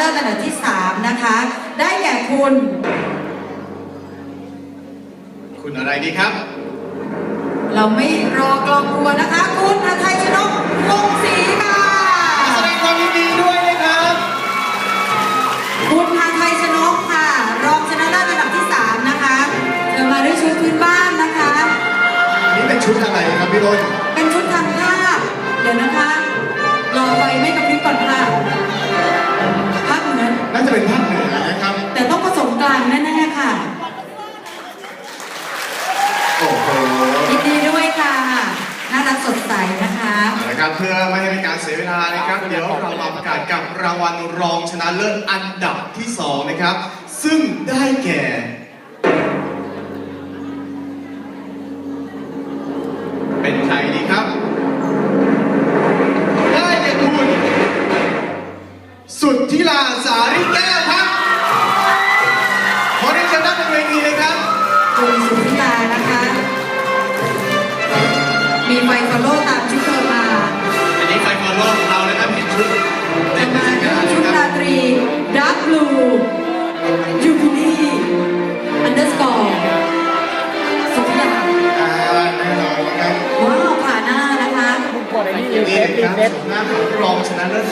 เลิศอันดับที่ 3 นะคะ ได้แก่คุณ คุณอะไรดีครับ เราไม่รอกลองกลัวนะคะ คุณอาไทยชนกวงศรีค่ะแสดงความยินดีด้วยนะครับ คุณอาไทยชนกค่ะ รองชนะเลิศอันดับที่ 3 นะคะเธอมาด้วยชุดพื้นบ้านนะคะ นี่เป็นชุดอะไรครับพี่ต้นเป็นชุดทำผ้าเดี๋ยวนะคะรอไฟไม่กระพริบ จะเป็นภาคเหนือนะครับ แต่ต้องผสมกลางแน่ๆค่ะ โอ้โหยินดีด้วยค่ะ น่ารักสดใสนะคะเอาละครับเพื่อไม่ให้เป็นการเสียเวลานะครับ เดี๋ยวเรามาประกาศกับรางวัลรองชนะเลิศอันดับที่สองนะครับ ซึ่งได้แก่เป็นใครดีครับ ได้แก่คุณ สุดทิลาสาริ นี้ใครมาร่วมเรานะครับเห็นชุดเธเต็อมมาที่ด้งาวยนชุดนะครารับตรีดักบลูยูบิลี่อันเดอร์สกอร์สุธิยาอ่าแน่นอนนะครับว้าวผ่าหน้านะคะกดไอ้นี่นี่เฟนะซครับเฟซชมหน้าของรองชนะเลิศ